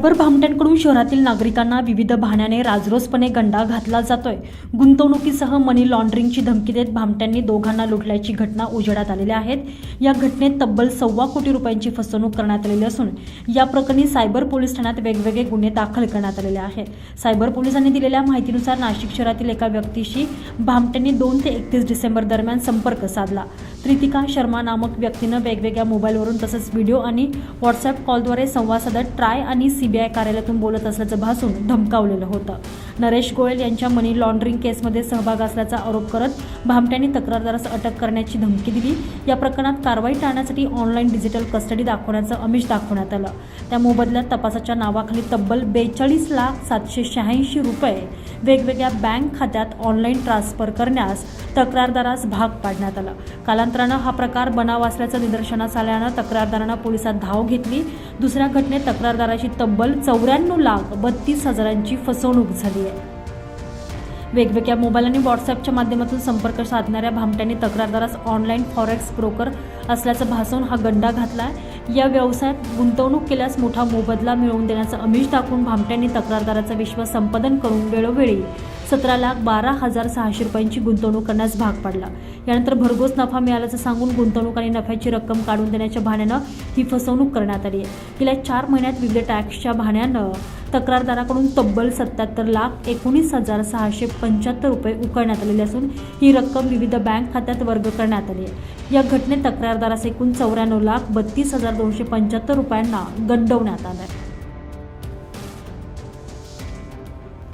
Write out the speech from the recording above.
Cyber भामट्यांकडून शहरातील नागरिकांना विविध बहाण्याने राजरोसपणे गंडा घातला जातोय. गुंतवणुकीसह मनी लॉन्ड्रिंगची धमकी देत भामट्यांनी दोघांना लुटल्याची घटना उजेडात आलेल्या आहेत. या घटनेत तब्बल सव्वा कोटी रुपयांची फसवणूक करण्यात आलेली असून या प्रकरणी सायबर पोलीस ठाण्यात वेगवेगळे गुन्हे दाखल करण्यात आलेले आहेत. सायबर पोलिसांनी दिलेल्या माहितीनुसार नाशिक शहरातील एका व्यक्तीशी भामट्यांनी दोन ते एकतीस डिसेंबर दरम्यान संपर्क साधला. त्रितिका शर्मा नामक व्यक्तीनं वेगवेगळ्या मोबाईलवरून तसंच व्हिडिओ आणि व्हॉट्सअप कॉलद्वारे संवाद साधत ट्राय आणि सीबीआय कार्यालयातून बोलत असल्याचं भासून धमकावलेलं होतं. नरेश गोयल यांच्या मनी लॉन्ड्रिंग केसमध्ये सहभाग असल्याचा आरोप करत भामट्यांनी तक्रारदारास अटक करण्याची धमकी दिली. या प्रकरणात कारवाई टाळण्यासाठी ऑनलाईन डिजिटल कस्टडी दाखवण्याचं अमिष दाखवण्यात आलं. त्या मोबदल्यात तपासाच्या नावाखाली तब्बल बेचाळीस लाख सातशे शहाऐंशी रुपये वेगवेगळ्या बँक खात्यात ऑनलाईन ट्रान्सफर करण्यास तक्रारदारास भाग पाडण्यात आला. कालांतरानं हा प्रकार बनाव असल्याचं निदर्शनास आल्यानं तक्रारदारानं पोलिसात धाव घेतली. दुसऱ्या घटनेत तक्रारदाराची तब्बल चौऱ्याण्णव लाख बत्तीस हजारांची फसवणूक झाली आहे. वेगवेगळ्या मोबाईल आणि व्हॉट्सअपच्या माध्यमातून संपर्क साधणाऱ्या भामट्यांनी तक्रारदारास ऑनलाईन फॉरेक्स ब्रोकर असल्याचं भासून हा गंडा घातला आहे या व्यवसायात गुंतवणूक केल्यास मोठा मोबदला मिळवून देण्याचं अमिष दाखवून भामट्यांनी तक्रारदाराचा विश्वास संपादन करून वेळोवेळी सतरा लाख बारा हजार सहाशे रुपयांची गुंतवणूक करण्यास भाग पाडला. यानंतर भरघोस नफा मिळाल्याचं सांगून गुंतवणूक आणि नफ्याची रक्कम काढून देण्याच्या भाण्यानं ही फसवणूक करण्यात आली आहे. गेल्या चार महिन्यात विविध टॅक्सच्या भाण्यानं तक्रारदाराकडून तब्बल सत्याहत्तर लाख एकोणीस हजार सहाशे पंच्याहत्तर रुपये उकळण्यात आलेले असून ही रक्कम विविध बँक खात्यात वर्ग करण्यात आली आहे. या घटनेत तक्रारदारास एकूण चौऱ्याण्णव लाख बत्तीस हजार दोनशे पंच्याहत्तर रुपयांना गंडवण्यात आलं आहे